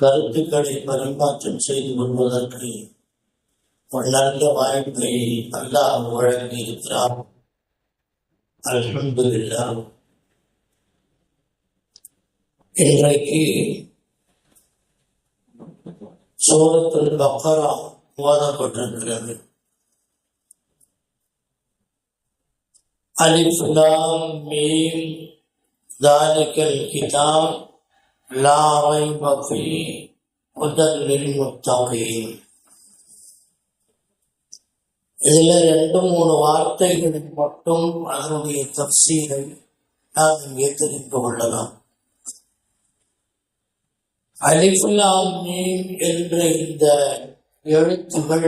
கருத்துக்களை பரிமாற்றம் செய்து கொள்வதற்கு வளர்ந்த வாய்ப்பை அல்லாஹ் வழங்கியிருக்கிறார் அல்ஹந்து இல்லா இன்றைக்கு சோரத்தில் பக்கரா ஓதப்பட்டிருக்கிறது அலிஃபுலாம் மீம். தாலிக்கல் கிதாப். لا ريب فيه هدى للمتقين இதுல ரெண்டு மூணு வார்த்தைகளில் மட்டும் அதனுடைய தப்சீரை நாம் இங்கே தெரிந்து கொள்ளலாம் அலிஃபுலாம் மீம் என்ற இந்த எழுத்துகள்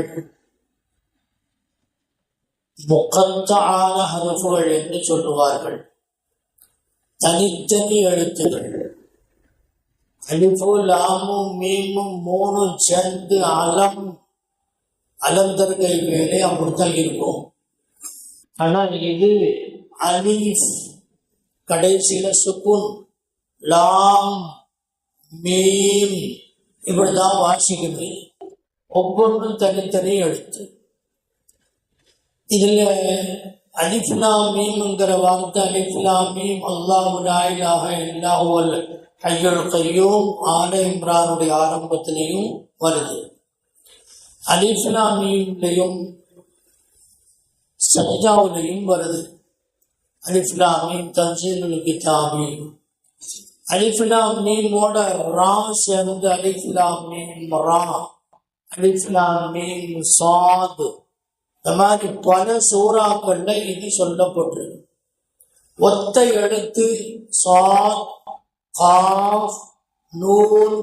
முகத்தான ஹரஃபுகள் என்று சொல்லுவார்கள் தனித்தனி எழுத்துகள் அலிஃபு லாமும் மீமும் மூணும் சேர்ந்து அலம் அலந்தர்கை வேலை அப்படித்தான் இருக்கும். ஆனா இது அலிஃப் கடைசியில சுக்குன் லாம் மீம் இப்படிதான் வாசிக்கிறது ஒவ்வொன்றும் தனித்தனி எழுத்து. இதுல அலிஃப்லா மீம்ங்கிற வார்த்தை அலிஃப்லா மீம் அல்லாஹு லாயிலாக இல்லாஹுவல் ஐயுல் கையூம் ஆல இம்ரானுடைய ஆரம்பத்திலையும் வருது. அலிஃபிலாமியிலையும் சஜாவிலையும் வருது. அலிஃபிலாமியும் மீம் தன்சீலுல் கிதாபி. அலிஃப்லா மீமோட ரா சேர்ந்து அலிஃப்லா மீம் ரா அலிஃப்லா மீம் சாது. இந்த மாதிரி பல சூறாக்கள்ல இது சொல்லப்பட்டிருக்கு. ஒத்த எழுத்து சாத் காஃப் நூல்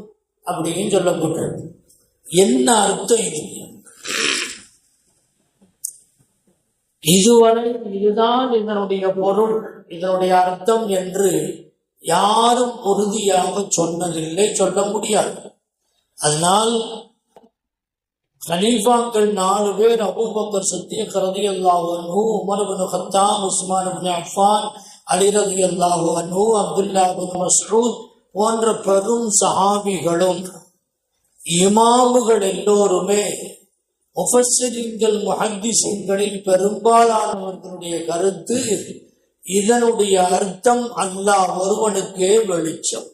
அப்படின்னு சொல்லப்பட்டிருக்கு. என்ன அர்த்தம் இது? இதுவரை இதுதான் இதனுடைய பொருள் இதனுடைய அர்த்தம் என்று யாரும் உறுதியாக சொன்னதில்லை சொல்ல முடியாது. அதனால் கலீஃபாக்கள் நாலு பேர் அபூபக்கர் சித்திக் ரதி அல்லாஹு அன்ஹு உமர் பின் ஹத்தாம் உஸ்மான் பின் அஃபான் அலி ரதி அல்லாஹு அப்துல்லா மஸ்ரூத் போன்ற பெரும் சஹாபிகளும் இமாமுகள் எல்லோருமே முஃபஸ்ஸிரின்கள் முஹத்திஸின்களில் பெரும்பாலானவர்களுடைய கருத்து இதனுடைய அர்த்தம் அல்லாஹ் ஒருவனுக்கே வெளிச்சம்.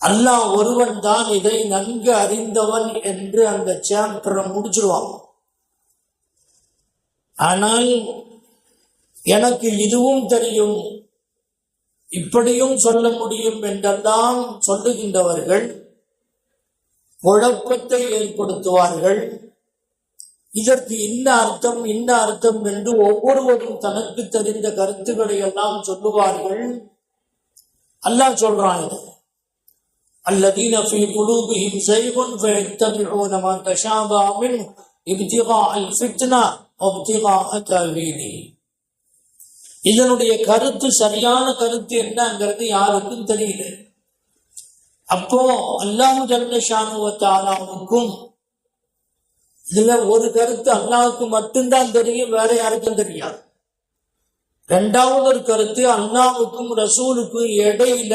அல்லாஹ் ஒருவன் தான் இதை நன்கு அறிந்தவன் என்று அந்த சாப்டரை முடிச்சிருவாங்க. ஆனால் எனக்கு இதுவும் தெரியும் இப்படியும் சொல்ல முடியும் என்றெல்லாம் சொல்லுகின்றவர்கள் குழப்பத்தை ஏற்படுத்துவார்கள் இதற்கு இன்ன அர்த்தம் இன்ன அர்த்தம் என்று ஒவ்வொருவரும் தனக்கு தெரிந்த கருத்துக்களை எல்லாம் சொல்லுவார்கள் அல்லாஹ் சொல்றான் இதை الذين في قلوبهم زيغ فيتبعون ما تشابه منه ابتغاء الفتنة وابتغاء تأويله இதனுடைய கருத்து சரியான கருத்து என்னங்கிறது யாருக்கும் தெரியல. அப்போ அல்லாஹு ஜல்லஷானுவத்தாலாவுக்கும் இதுல ஒரு கருத்து அல்லாவுக்கு மட்டும்தான் தெரியும் வேற யாருக்கும் தெரியாது. ரெண்டாவது ஒரு கருத்து அல்லாவுக்கும் ரசூலுக்கும் இடையில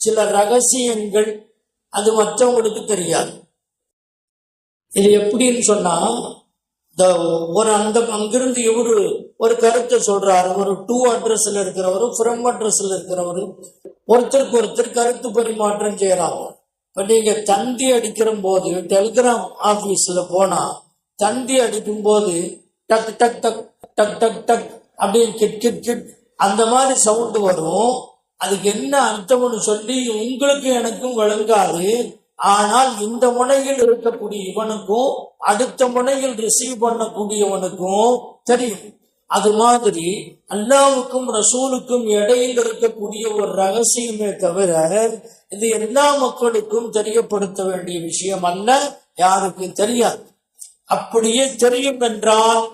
சில ரகசியங்கள் அது மற்றவங்களுக்கு தெரியாது. இது எப்படின்னு சொன்னா இந்த ஒரு அந்த அங்கிருந்து இவரு ஒரு கருத்தை சொல்றாரு. ஒரு டூ அட்ரஸ்ல இருக்கிறவரு ஃப்ரம் அட்ரஸ்ல இருக்கிறவரு ஒருத்தருக்கு ஒருத்தர் கருத்து பரிமாற்றம் செய்யறாங்க. இப்ப நீங்க தந்தி அடிக்கிற போது டெலிகிராம் ஆபீஸ்ல போனா தந்தி அடிக்கும் போது டக் டக் டக் டக் டக் டக் அப்படின்னு கிட் கிட் கிட் அந்த மாதிரி சவுண்ட் வரும். அதுக்கு என்ன அர்த்தம்னு சொல்லி உங்களுக்கு எனக்கும் விளங்காது ஆனால் இந்த முனையில் இருக்கக்கூடிய இவனுக்கும் அடுத்த முனையில் ரிசீவ் பண்ணக்கூடியவனுக்கும் தெரியும். அது மாதிரி அல்லாவுக்கும் ரசூலுக்கும் இடையில் இருக்கக்கூடிய ஒரு ரகசியமே தவிர இது எல்லா மக்களுக்கும் தெரியப்படுத்த வேண்டிய விஷயம் அல்ல யாருக்கும் தெரியாது. அப்படியே தெரியும் என்றால்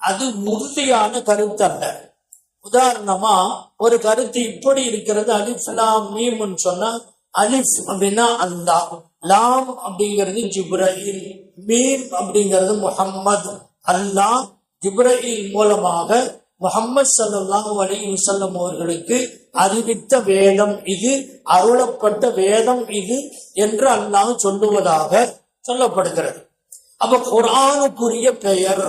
அது உறுதியான கருத்து அல்ல. உதாரணமா ஒரு கருத்து இப்படி இருக்கிறது அலிஃப் லாம் மீம்னு சொன்னா அலிஃப் அப்படின்னா அல்லா லாம் அப்படிங்கிறது ஜிப்ரஹீல் மீம் அப்படிங்கிறது முஹம்மது அல்லாஹ் ஜிப்ரஹீல் மூலமாக முகமது ஸல்லல்லாஹு அலி வசல்லம் அவர்களுக்கு அறிவித்த வேதம் இது அருளப்பட்ட வேதம் இது என்று அல்லாஹ் சொல்லுவதாக சொல்லப்படுகிறது. அப்ப குரானுக்குரிய பெயர்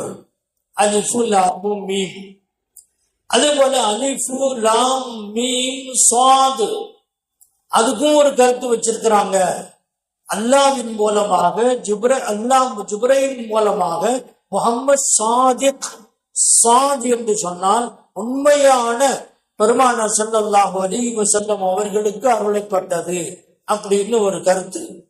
அலிஃபு லாம் மீம் அதே போல அலிஃபு லாம் மீம் அதுக்கும் ஒரு கருத்து வச்சிருக்கிறாங்க. அல்லாவின் மூலமாக ஜிப்ர அல்லாஹ் ஜிப்ரையின் மூலமாக முகம்மது சாதிக் சாத் என்று சொன்னால் உண்மையான பெருமானார் ஸல்லல்லாஹு அலைஹி செல்லம் அவர்களுக்கு அருளப்பட்டது அப்படின்னு ஒரு கருத்து.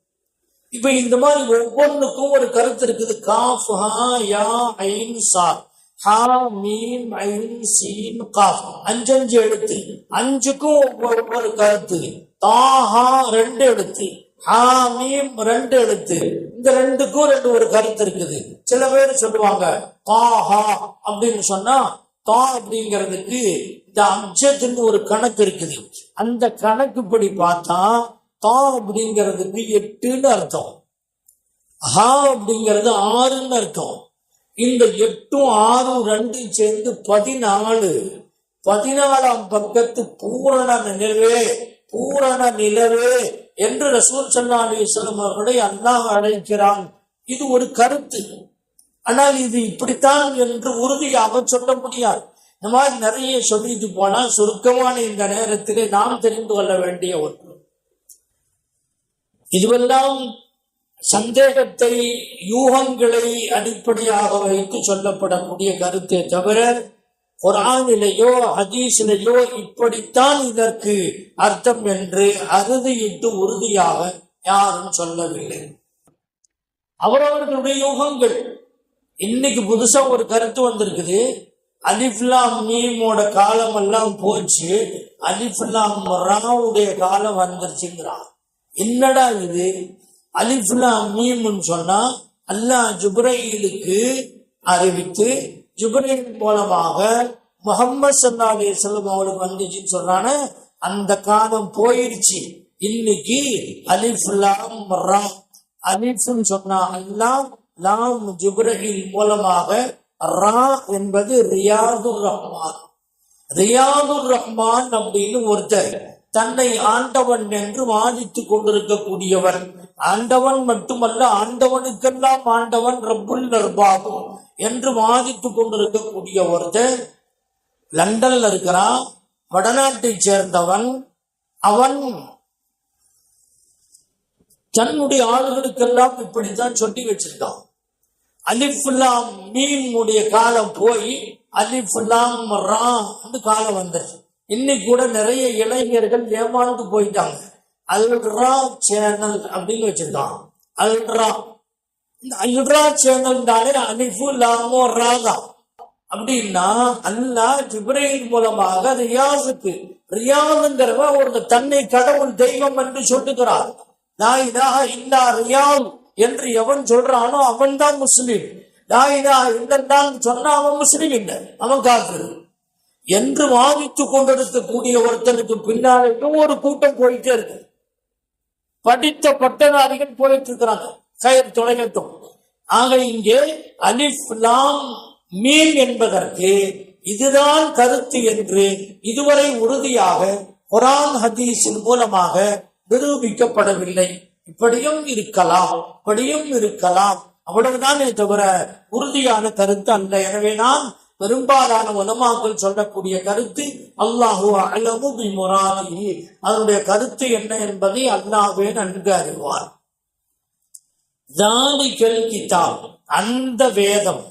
இப்ப இந்த மாதிரி ஒவ்வொன்றுக்கும் ஒரு கருத்து இருக்குது. காஃப் ஹா யா ஐன் சா. ஹா மீன் ஐன் சீன் காஃப். அஞ்சு அஞ்சு எழுத்து. அஞ்சுக்கும் ஒவ்வொரு ஒரு கருத்து. தாஹா ரெண்டு எழுத்து. ஹா மீம் ரெண்டு எழுத்து. இந்த ரெண்டுக்கும் ரெண்டு ஒரு கருத்து இருக்குது. சில பேர் சொல்லுவாங்க தாஹா அப்படின்னு சொன்னா தா அப்படிங்கிறதுக்கு இந்த அம்சத்துன்னு ஒரு கணக்கு இருக்குது. அந்த கணக்குப்படி பார்த்தா தா அப்படிங்கிறதுக்கு எட்டுன்னு அர்த்தம். ஹா அப்படிங்கிறது ஆறுன்னு அர்த்தம். இந்த எட்டும் ஆறும் ரெண்டும் சேர்ந்து பதினாலு. பதினாலாம் பக்கத்து பூரண நினைவே. பூரண நிலவே என்று ரசூல் சல்லா அலிஸ்லம் அவர்களை அல்லாஹ் அழைக்கிறான். இது ஒரு கருத்து. ஆனால் இது இப்படித்தான் என்று உறுதியாக சொல்ல முடியாது. இந்த மாதிரி நிறைய சொல்லிட்டு போனால் சுருக்கமான இந்த நேரத்திலே நாம் தெரிந்து கொள்ள வேண்டிய ஒன்று. இதுவெல்லாம் சந்தேகத்தை யூகங்களை அடிப்படையாக வைத்து சொல்லப்படக்கூடிய கருத்தை தவிர குரானிலேயோ ஹதீஸிலேயோ இப்படித்தான் இதற்கு அர்த்தம் என்று அறுதியிட்டு உறுதியாக யாரும் சொல்லவில்லை. அவரவர்களுடைய யூகங்கள். இன்னைக்கு புதுசா ஒரு கருத்து வந்திருக்குது. அலிஃப்லாம் மீமோட காலம் எல்லாம் போச்சு அலிஃப்லாம் ராவுடைய காலம் வந்துருச்சுங்கிறான். என்னடா இது? அலிஃப்லாம் மீம்னு சொன்னா அல்லாஹ் ஜுப்ரையிலுக்கு அறிவித்து ஜுப்ரைல் மூலமாக முகம்மது சல்லா செல்லும் அவளுக்கு வந்துச்சுன்னு சொல்றான அந்த காலம் போயிடுச்சு. இன்னைக்கு அலிஃப்லாம் ரா அலிஃப்னு சொன்னா அல்லாம் லாம் ஜுப்ரஹில் மூலமாக ரா என்பது ரியாதுர் ரஹ்மான். ரியாதுர் ரஹ்மான் அப்படின்னு ஒருத்தர். தன்னை ஆண்டவன் என்று வாதித்துக் கொண்டிருக்கக்கூடியவர் ஆண்டவன் மட்டுமல்ல ஆண்டவனுக்கெல்லாம் ஆண்டவன் ரப்புல் நர்பாபு என்று வாதித்துக் கொண்டிருக்கக்கூடிய ஒருத்தர் லண்டன்ல இருக்கிறான். வடநாட்டை சேர்ந்தவன். அவன் தன்னுடைய ஆளுகளுக்கெல்லாம் இப்படித்தான் சொல்லி வச்சிருக்கான். அலிஃபுல்லாம் மீன் உடைய காலம் போய் அலிஃபுல்லாம் ரா காலம் வந்துருச்சு. இன்னைக்கு கூட நிறைய இளைஞர்கள் ஏமாந்து போயிட்டாங்க. அல்ட்ரா சேனல் அப்படின்னு வச்சிருக்கான் அல்ட்ரா. இந்த அல்ட்ரா சேனல் தானே லாமோ ராதா. அப்படின்னா அல்லாஹ் ஜிப்ரஹிம் மூலமாக ரியாஸுக்கு ரியாதுங்கிறவன் ஒரு தன்னை கடவுள் தெய்வம் என்று சொல்லுகிறார். லா இந்தா இல்லா என்று எவன் சொல்றானோ அவன் தான் முஸ்லீம். லா இந்த சொன்னா அவன் முஸ்லீம் இல்லை. அவன் காஃபிர். என்று வாதித்து கொண்டிருக்கக்கூடிய ஒருத்தனுக்கு பின்னாலும் ஒரு கூட்டம் போயிட்டே இருக்கு. படித்த பட்டதாரிகள் போயிட்டு இருக்கிறாங்க. கயிறு தொலைகட்டும் ஆக இங்கே அலிஃப் லாம் மீன் என்பதற்கு இதுதான் கருத்து என்று இதுவரை உறுதியாக குரான் ஹதீஸின் மூலமாக நிரூபிக்கப்படவில்லை. இப்படியும் இருக்கலாம் இப்படியும் இருக்கலாம். அவ்வளவுதான் தவிர உறுதியான கருத்து அல்ல. எனவே நான் பெரும்பாலான உலமாக்கள் சொல்லக்கூடிய கருத்து அல்லாஹு அலமு முராதி அதனுடைய கருத்து என்ன என்பதை அல்லாஹ்வே நன்கு அறிவார். தானிக்கல் கிதாப் அந்த வேதம்.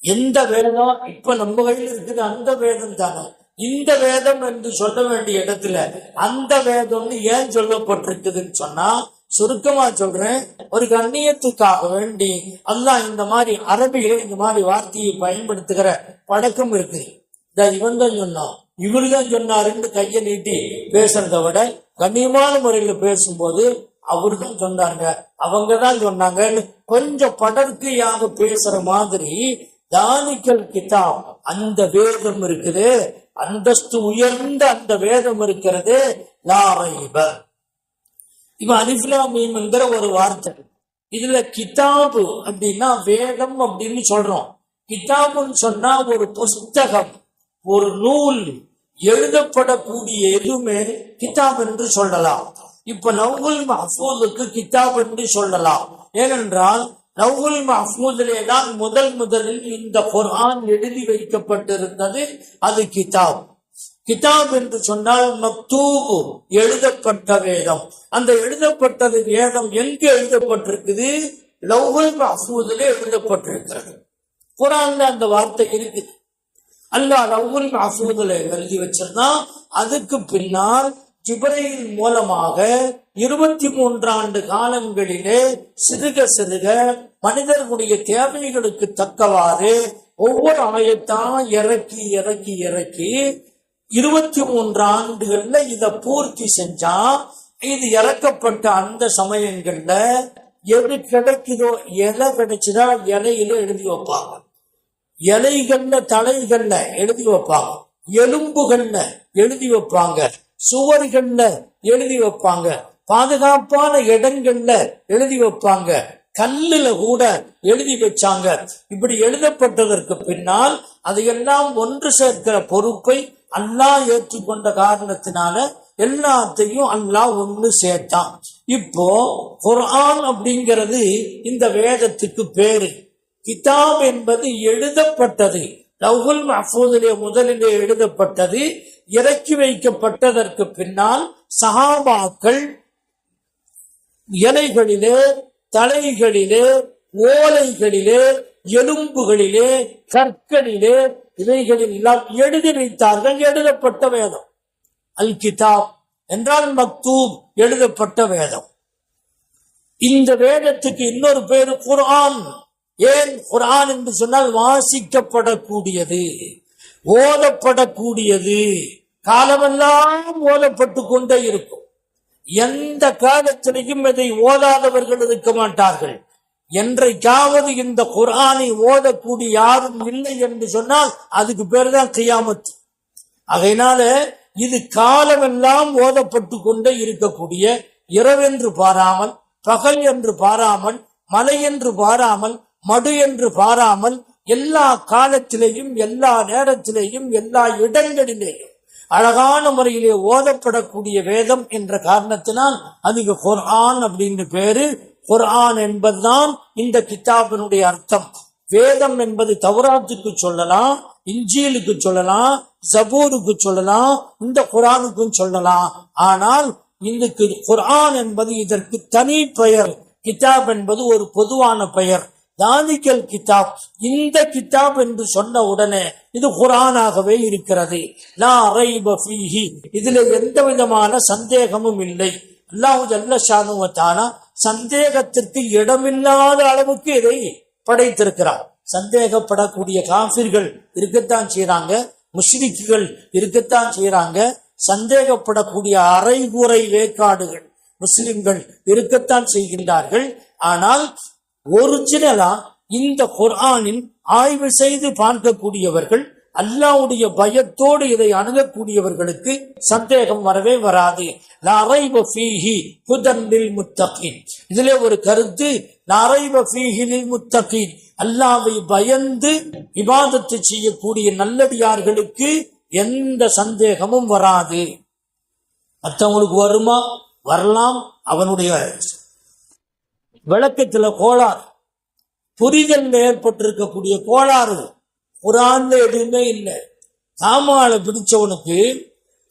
எந்த வேதம்? இப்ப நம்ம கையில் இருக்குது அந்த வேதம் தானே. இந்த வேதம் என்று சொல்ல வேண்டிய இடத்துல அந்த வேதம்னு ஏன் சொல்லப்பட்டிருக்குதுன்னு சொன்னா சுருக்கமா சொல்றேன். ஒரு கண்ணியத்துக்காக வேண்டி அல்லாஹ் இந்த மாதிரி அரபியில இந்த மாதிரி வார்த்தையை பயன்படுத்துகிற பழக்கம் இருக்கு. இந்த இவன் தான் சொன்னான். இவரு தான் சொன்னாருன்னு கையை நீட்டி பேசுறத விட கண்ணியமான முறையில பேசும்போது அவரு தான் சொன்னாங்க அவங்க தான் சொன்னாங்கன்னு கொஞ்சம் படர்க்கையாக பேசுற மாதிரி தானிக்கல் கிதாப் அந்த வேதம் இருக்குது. அந்தஸ்து உயர்ந்த அந்த வேதம் இருக்கிறது. லாரைபர் இப்ப அலிஃப்லாமீம்ங்கிற ஒரு வார்த்தை. இதுல கிதாபு அப்படின்னா வேதம் அப்படின்னு சொல்றோம். கிதாபுன்னு சொன்னா ஒரு புஸ்தகம் ஒரு நூல் எழுதப்படக்கூடிய எதுவுமே கிதாப் என்று சொல்லலாம். இப்ப நவுல் மஹூதுக்கு கிதாப் என்று சொல்லலாம். ஏனென்றால் நவுல் மஹூதிலே தான் முதல் முதலில் இந்த குரான் எழுதி வைக்கப்பட்டிருந்தது அது கிதாப். கிதாப் என்று சொன்னால் மக்தூபு எழுதப்பட்ட வேதம். அந்த எழுதப்பட்டது வேதம் எங்கு எழுதப்பட்டிருக்குது? லவ்குல் மஹ்பூதிலே எழுதப்பட்டிருக்கிறது. குரான்ல அந்த வார்த்தை இருக்குது. அல்லாஹ் லவ்வுல் மஹ்பூதுல எழுதி வச்சிருந்தான் அதுக்கு பின்னால் ஜிபரையின் மூலமாக இருபத்தி மூன்றாண்டு காலங்களிலே சிறுக சிறுக மனிதர்களுடைய தேவைகளுக்கு தக்கவாறு ஒவ்வொரு ஆயத்தான் இறக்கி இறக்கி இறக்கி இருபத்தி மூன்று ஆண்டுகள்ல இத பூர்த்தி செஞ்சா இது இறக்கப்பட்ட அந்த சமயங்கள்ல எது கிடைக்குதோ இலை கிடைச்சுதா இலையில எழுதி வைப்பாங்க. இலைகள்ல தலைகள்ல எழுதி வைப்பாங்க. எலும்புகள்ல எழுதி வைப்பாங்க. சுவர்கள்ல எழுதி வைப்பாங்க. பாதுகாப்பான இடங்கள்ல எழுதி வைப்பாங்க. கல்லுல கூட எழுதி வச்சாங்க. இப்படி எழுதப்பட்டதற்கு பின்னால் அதையெல்லாம் ஒன்று சேர்க்கிற பொறுப்பை அல்லாஹ் ஏற்றுக்கொண்ட காரணத்தினால எல்லாத்தையும் அல்லாஹ் ஒன்று சேர்த்தான். இப்போ குரான் அப்படிங்கிறது இந்த வேதத்துக்கு பேரு. கிதாப் என்பது எழுதப்பட்டது. லவ்ஹுல் மஹூதிலே முதலிலே எழுதப்பட்டது. இறக்கி வைக்கப்பட்டதற்கு பின்னால் சஹாபாக்கள் இலைகளிலே தலைகளிலே ஓலைகளிலே எலும்புகளிலே கற்களிலே இவைகளில் எல்லாம் எழுதி வைத்தார்கள் எழுதப்பட்ட வேதம். அல் கிதாப் என்றால் மக்தூப் எழுதப்பட்ட வேதம். இந்த வேதத்துக்கு இன்னொரு பேரு குர்ஆன். ஏன் குரான் என்று சொன்னால் வாசிக்கப்படக்கூடியது ஓதப்படக்கூடியது. காலமெல்லாம் ஓதப்பட்டு கொண்டே இருக்கும். எந்த காலத்திலையும் இதை ஓதாதவர்கள் இருக்க மாட்டார்கள். என்றைக்காவது இந்த குர்ஆனை ஓதக்கூடிய யாரும் இல்லை என்று சொன்னால் அதுக்கு பேர் தான் கியாமத். அதனால இது காலமெல்லாம் ஓதப்பட்டு கொண்டே இருக்கக்கூடிய இரவென்று பாராமல் பகல் என்று பாராமல் மலை என்று பாராமல் மடு என்று பாராமல் எல்லா காலத்திலேயும் எல்லா நேரத்திலேயும் எல்லா இடங்களிலேயும் அழகான முறையிலே ஓதப்படக்கூடிய வேதம் என்ற காரணத்தினால் அதுக்கு குர்ஆன் அப்படின்னு பேரு குர்ஆன் என்பதுதான் இந்த கித்தாபினுடைய அர்த்தம். வேதம் என்பது தவராத்துக்கு சொல்லலாம் இஞ்சியலுக்கு சொல்லலாம் ஜபூருக்கு சொல்லலாம் இந்த குரானுக்கும் சொல்லலாம். ஆனால் இதுக்கு குர்ஆன் என்பது இதற்கு தனி பெயர். கிதாப் என்பது ஒரு பொதுவான பெயர். தானிக்கல் கிதாப் இந்த கிதாப் என்று சொன்ன உடனே இது குரானாகவே இருக்கிறது. இதுல எந்த விதமான சந்தேகமும் இல்லை. அல்லாஹு ஜல்லஷானுவத்தானா சந்தேகத்திற்கு இடமில்லாத அளவுக்கு இதை படைத்திருக்கிறார். சந்தேகப்படக்கூடிய காபிர்கள் இருக்கத்தான் செய்யறாங்க முஷ்ரிக்குகள் இருக்கத்தான் செய்யறாங்க சந்தேகப்படக்கூடிய அரைகுறை வேக்காடுகள் முஸ்லிம்கள் இருக்கத்தான் செய்கின்றார்கள். ஆனால் ஒரிஜினலா இந்த குர்ஆனில் ஆய்வு செய்து பார்க்கக்கூடியவர்கள் அல்லாவுடைய பயத்தோடு இதை அணுகக்கூடியவர்களுக்கு சந்தேகம் வரவே வராது. ஃபீஹி இதிலே ஒரு கருத்து முத்தகின் ஃபீஹி அல்லாவை பயந்து விவாதத்தை செய்யக்கூடிய நல்லடியார்களுக்கு எந்த சந்தேகமும் வராது. மற்றவங்களுக்கு வருமா? வரலாம். அவனுடைய விளக்கத்தில் கோளாறு. புரிதல் ஏற்பட்டிருக்கக்கூடிய கோளாறு. குரான்ல எதுவுமே இல்லை. காமால பிடிச்சவனுக்கு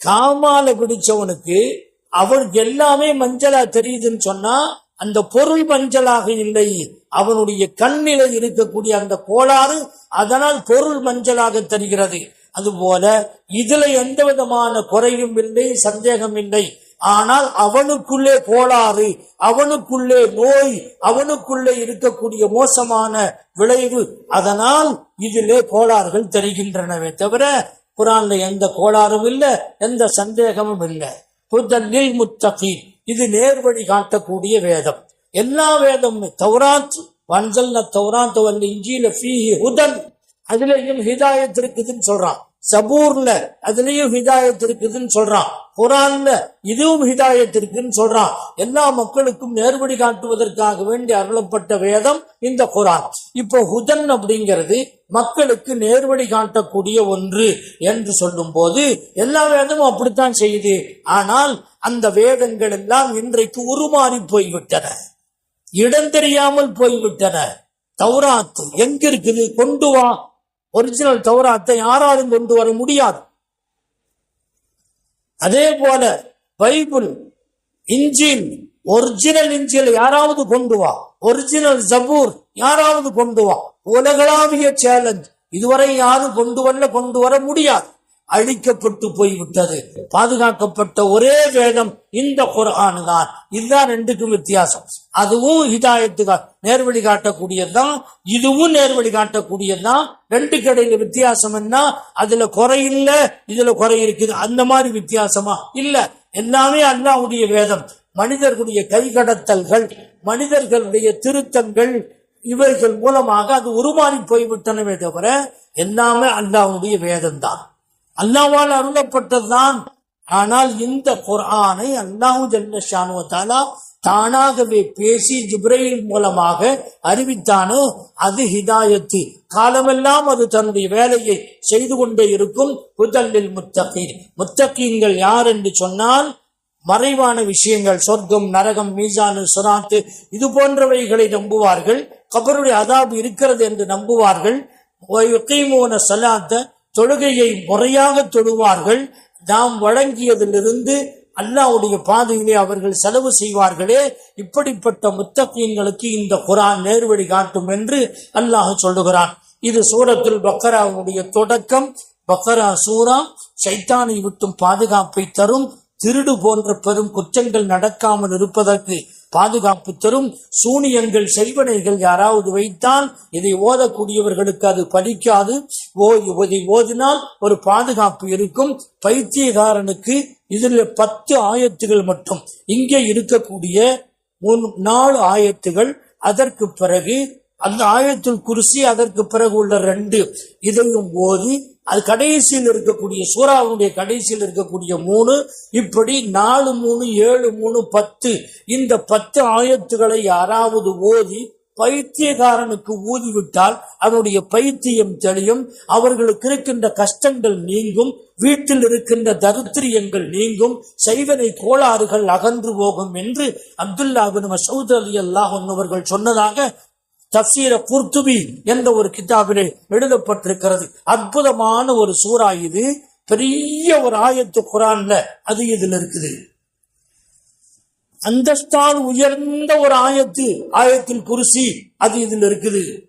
காமால பிடிச்சவனுக்கு அவனுக்கு எல்லாமே மஞ்சளா தெரியுதுன்னு சொன்னா அந்த பொருள் மஞ்சளாக இல்லை. அவனுடைய கண்ணில இருக்கக்கூடிய அந்த கோளாறு அதனால் பொருள் மஞ்சளாக தெரிகிறது. அதுபோல இதுல எந்த விதமான குறையும் இல்லை சந்தேகம் இல்லை. ஆனால் அவனுக்குள்ளே கோளாறு அவனுக்குள்ளே நோய் அவனுக்குள்ளே இருக்கக்கூடிய மோசமான விளைவு. அதனால் இதிலே கோளாறுகள் தெரிகின்றனவே தவிர குரான்ல எந்த கோளாறும் இல்லை எந்த சந்தேகமும் இல்லை. புதல்லில் முத்தகி இது நேர்வழி காட்டக்கூடிய வேதம். எல்லா வேதமும் தௌராத் வன்சல்ல தௌராத் வல்ல இஞ்சியில ஃபீஹி ஹுதன். அதுலயும் ஹிதாயத் இருக்குதுன்னு சொல்றான். சபூர்ல அதுலயும் ஹிதாயத் இருக்குதுன்னு சொல்றான். குரான்ல இதுவும் ஹிதாயத் இருக்குன்னு சொல்றான். எல்லா மக்களுக்கும் நேர்வழி காட்டுவதற்காக வேண்டி அருளப்பட்ட வேதம் இந்த குரான். இப்போ ஹுதன் அப்படிங்கிறது மக்களுக்கு நேர்வழி காட்டக்கூடிய ஒன்று என்று சொல்லும் போது எல்லா வேதமும் அப்படித்தான் செய்யுது. ஆனால் அந்த வேதங்கள் எல்லாம் இன்றைக்கு உருமாறி போய்விட்டன. இடம் தெரியாமல் போய்விட்டன. தௌராத்து எங்க இருக்குது கொண்டு வா. ஒரிஜினல் தௌராத்தை யாராலும் கொண்டு வர முடியாது. அதே போல பைபிள் இஞ்சில் ஒரிஜினல் இஞ்சில் யாராவது கொண்டு வா. ஒரிஜினல் ஜபூர் யாராவது கொண்டு வா. உலகளாவிய சேலஞ்ச் இதுவரை யாரும் கொண்டு வரல கொண்டு வர முடியாது. அழிக்கப்பட்டு போய்விட்டது. பாதுகாக்கப்பட்ட ஒரே வேதம் இந்த குரான் தான் இதுதான் ரெண்டுக்கும் வித்தியாசம். அதுவும் ஹிதாயத்துக்கா நேர்வழி காட்டக்கூடியதுதான். இதுவும் நேர்வழி காட்டக்கூடியதுதான். ரெண்டு கடையில வித்தியாசம் என்ன? அதுல குறை இல்ல. இதுல குறை இருக்குது. அந்த மாதிரி வித்தியாசமா? இல்ல. எல்லாமே அல்லாவுடைய வேதம். மனிதர்களுடைய கைகடத்தல்கள் மனிதர்களுடைய திருத்தங்கள் இவர்கள் மூலமாக அது உருமாறி போய்விட்டனவே தவிர எல்லாமே அல்லாவுடைய வேதம் தான் அல்லாவால் அருளப்பட்டதுதான். ஆனால் இந்த குர்ஆனை அல்லாஹு ஜல்லஷானுவத்தாலா தானாகவே பேசி ஜிப்ரையில் மூலமாக அறிவித்தானோ அது ஹிதாயத்து. காலமெல்லாம் அது தன்னுடைய வேலையை செய்து கொண்டே இருக்கும். புதல்லில் முத்தகீன். முத்தகீன்கள் யார் என்று சொன்னால் மறைவான விஷயங்கள் சொர்க்கம் நரகம் மீசானு சுராத்து இது போன்றவைகளை நம்புவார்கள். கபருடைய அதாபு இருக்கிறது என்று நம்புவார்கள். சலாத்த தொழுகையை முறையாக தொழுவார்கள். நாம் வழங்கியதிலிருந்து அல்லாவுடைய பாதையிலே அவர்கள் செலவு செய்வார்களே. இப்படிப்பட்ட முத்தகீன்களுக்கு இந்த குரான் நேர்வழி காட்டும் என்று அல்லாஹ் சொல்லுகிறான். இது சூரத்தில் பக்கராவுடைய தொடக்கம். பக்கரா சூரா சைத்தானை விட்டும் பாதுகாப்பை தரும் திருடு போன்ற பெரும் குற்றங்கள் நடக்காமல் இருப்பதற்கு பாதுகாப்பு தரும் சூனியங்கள் செய்வனைகள் யாராவது வைத்தால் இதை ஓதக்கூடியவர்களுக்கு அது படிக்காது இதை ஓதினால் ஒரு பாதுகாப்பு இருக்கும். பைத்தியகாரனுக்கு இதில் பத்து ஆயத்துகள் மட்டும். இங்கே இருக்கக்கூடிய மூணு நாலு ஆயத்துகள். அதற்கு பிறகு அந்த ஆயத்தில் குருசி அதற்கு பிறகு உள்ள ரெண்டு இதையும் ஓதி அது கடைசியில் இருக்கக்கூடிய சூறாவுடைய கடைசியில் இருக்கக்கூடிய மூணு இப்படி நாலு மூணு ஏழு மூணு பத்து இந்த பத்து ஆயத்துகளை யாராவது ஓதி பைத்தியக்காரனுக்கு ஊதிவிட்டால் அவனுடைய பைத்தியம் தெளியும் அவர்களுக்கு இருக்கின்ற கஷ்டங்கள் நீங்கும் வீட்டில் இருக்கின்ற தரித்திரியங்கள் நீங்கும் செய்வனை கோளாறுகள் அகன்று போகும் என்று அப்துல்லாபின் மசூத் அலி அல்லாஹ் அவர்கள் சொன்னதாக தசீர குர்துபி என்ற ஒரு கிதாபிலே எழுதப்பட்டிருக்கிறது. அற்புதமான ஒரு சூறா இது. பெரிய ஒரு ஆயத்து குரான்ல அது இதுல இருக்குது. அந்தஸ்தால் உயர்ந்த ஒரு ஆயத்து ஆயத்தில் குருசி அது இதுல இருக்குது.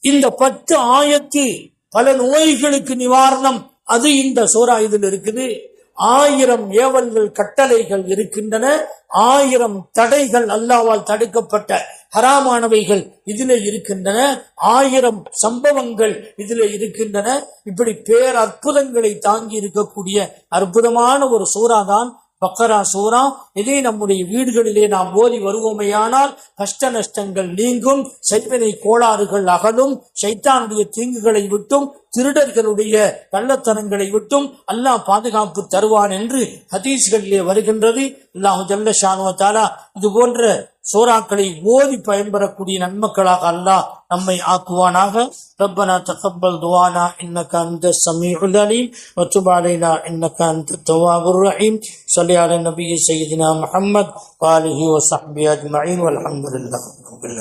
இந்த பத்து ஆயத்து பல நோய்களுக்கு நிவாரணம் அது இந்த சூறா இதில் இருக்குது. ஆயிரம் ஏவல்கள் கட்டளைகள் இருக்கின்றன. ஆயிரம் தடைகள் அல்லாவால் தடுக்கப்பட்ட ஹராமானவைகள் இதுல இருக்கின்றன. ஆயிரம் சம்பவங்கள் இதுல இருக்கின்றன. இப்படி பேர் அற்புதங்களை தாங்கி இருக்கக்கூடிய அற்புதமான ஒரு சூறாதான் பக்கரா சூறா. இதை நம்முடைய வீடுகளிலே நாம் ஓதி வருவோமையானால் கஷ்ட நஷ்டங்கள் நீங்கும். செய்வனை கோளாறுகள் அகலும். சைத்தானுடைய தீங்குகளை விட்டும் திருடர்களுடைய கள்ளத்தனங்களை விட்டும் அல்லாஹ் பாதுகாப்பு தருவான் என்று ஹதீஸ்களிலே வருகின்றது. அல்லாஹு ஜல்ல இது போன்ற சோறாக்களை ஓதி பயன்பெறக்கூடிய நன்மக்களாக அல்லாஹ் நம்மை ஆக்குவானாக. ரப்பனா தகப்பல் துவானா இன்னக்க அந்த சமீஉல் அலீம் வத்துப் அலைனா இன்னக்க அந்த தவாபுர் ரஹீம். சொல்லி நபி சையதினா முஹம்மத் வாலிஹி வசஹ்பி அஜ்மஈன் வல்ஹம்துலில்லாஹ் ரப்பில்